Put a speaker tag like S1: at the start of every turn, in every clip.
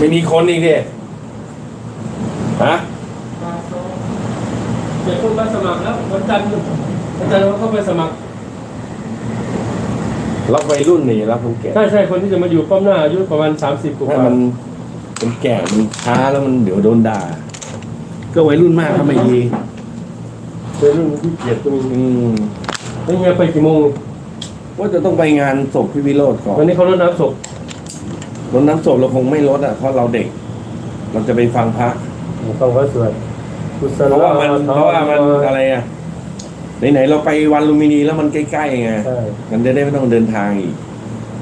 S1: ไม่มีคนอีกดิฮะ
S2: เด็กคนมาสมัครแล้ววันจันทร์วันจันทร์เขาเข้าไปสมัคร
S1: รับวัยรุ่นนี่รับคนแก่
S2: ใช่ใช่คนที่จะมาอยู่ป้อมหน้าอายุประมาณ30กว่า
S1: ถ้ามันเป็นแก่มันช้าแล้วมันเดี๋ยวโดนด่า ก็วัยรุ่นมากก็ไม่ดี
S2: เป็นรุ่นที่เกียรติก็มี
S1: อืม
S2: แล้วเงี้ยไปกี่โมง
S1: ว่าจะต้องไปงานศพพี่วิโรธก่อน
S2: วันนี้เขารดน้ำศพ
S1: รดน้ำศพเราคงไม่ลดอะเพราะเราเด็ก เราจะไปฟังพระ
S2: ต้องเขาสวดกุศ
S1: เพ
S2: ล
S1: ราะว่ามัน
S2: ธรร
S1: เพราะว่ามันอะไรอะไหนๆเราไปวันลุมพินีแล้วมันใกล้ๆไง
S2: ใช่
S1: มันจะได้ไม่ต้องเดินทางอีก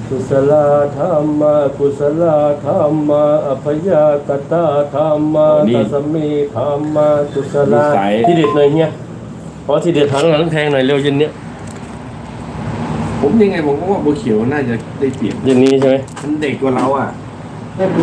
S2: กุศลธรรมะกุศลธรรมะอภยกตาธรรมะ
S1: นี่
S2: ตัสมิธรรมะกุศล
S1: นิสัย
S2: ที่เด็ดหน่อยเฮียขอที่เด็ดหางหลังแทงหน่อยเร็วเย็นเนี้ย
S1: ผมยังไงผมก็ว่าบัวเขียวน่าจะได้เปรียบ
S2: เย็นนี้ใช่ไหม
S1: มันเด็กกว่าเราอะ
S2: ให้คุณ